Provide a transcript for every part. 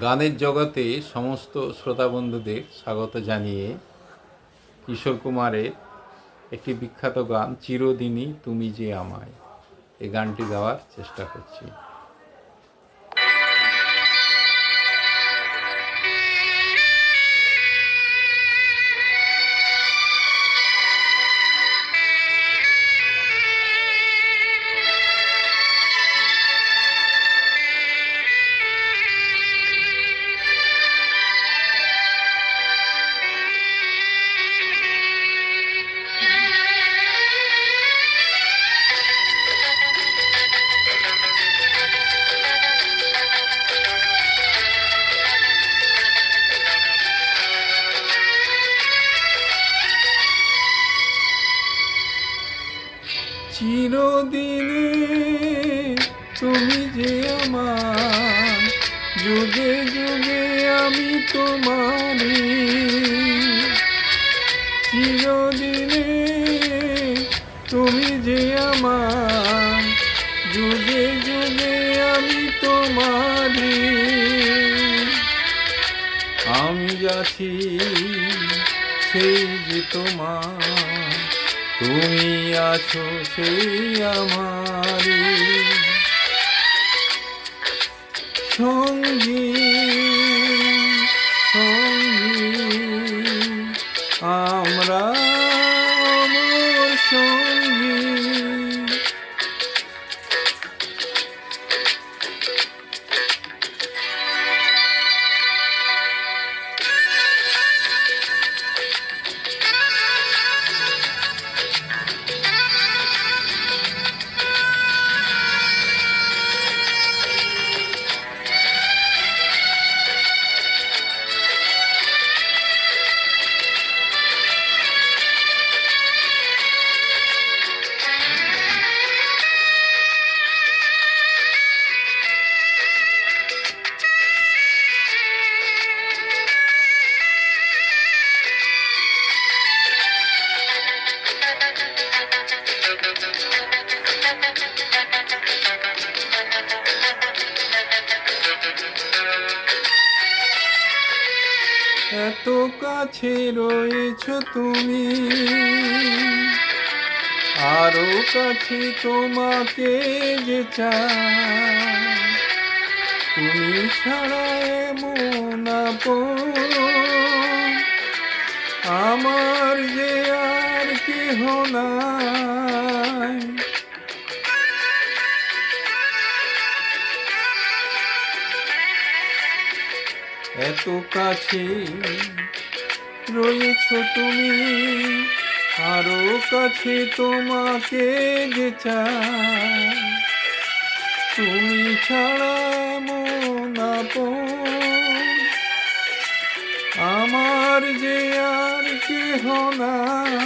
গানের জগতে সমস্ত শ্রোতা বন্ধুদের স্বাগত জানিয়ে কিশোর কুমারের একটি বিখ্যাত গান, চিরদিনই তুমি যে আমায় এই গানটি গাওয়ার চেষ্টা করছি। চিরদিনে তুমি যে আমার, যুগে যুগে আমি তোমারি চিরদিনে তুমি যে আমার, যুগে যুগে আমি তোমারি আমি যাচ্ছি সেই যে তোমার। তুমি আছো সেই আমারি সঙ্গী। এত কাছে রয়েছ তুমি। আরও কাছে তোমাকে যে তুমি ছাড়া এমন আমার যে আর কেহ নাই। এত কাছে রয়েছ তুমি, আরও কাছে তোমাকে যে তুমি ছাড়া মন আমার যে আর কেহ নাই।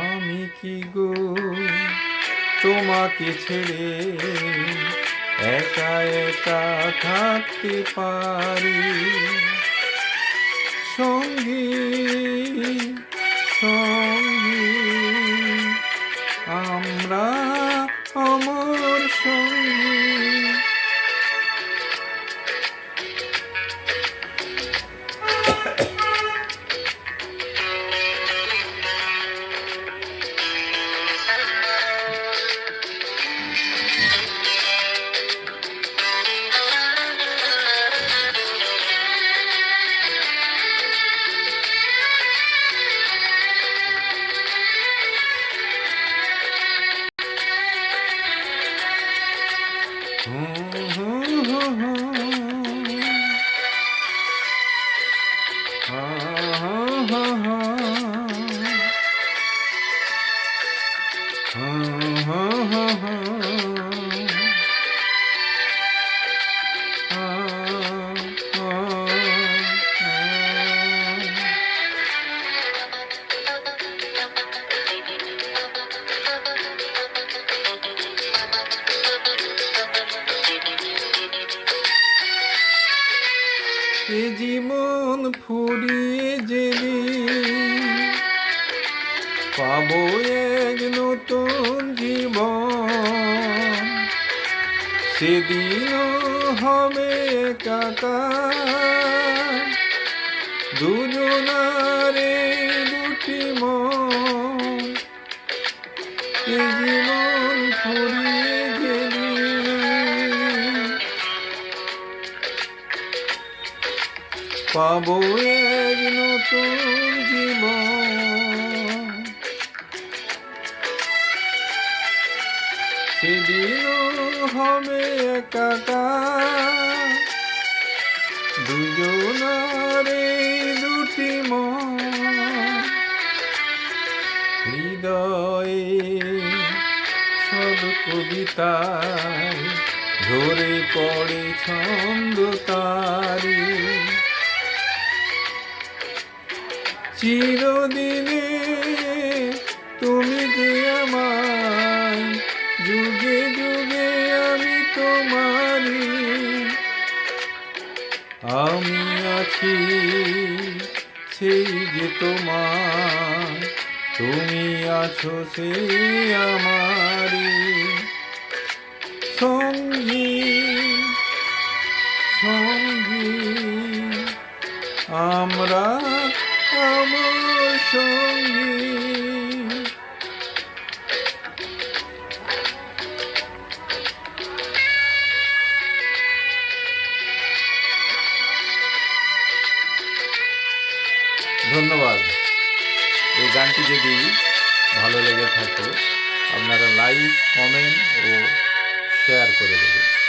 আমি কি গো তোমাকে ছেড়ে একা একা থাকতে পারি। সঙ্গী হা হা হা এ জীবন ফুরিয়ে যেলি। পাব এক নতুন জীবন। সেদিন হবে কাকা দুজনারে পাবো এক নতুন জীবন। সেদিনও হবে একাকার দুজনারে দুটি হৃদয়ে সব কবিতায় ঝরে পড়ে ছন্দ তারি। চিরদিনে তুমি যে আমায়, যুগে যুগে আমি তোমারি আমি আছি সেই যে তোমার, তুমি আছো সেই আমারি সঙ্গী সঙ্গী, আমরা আমার সঙ্গী। ধন্যবাদ। এই গানটি যদি ভালো লেগে থাকে, আপনারা লাইক কমেন্ট ও শেয়ার করে দেবেন।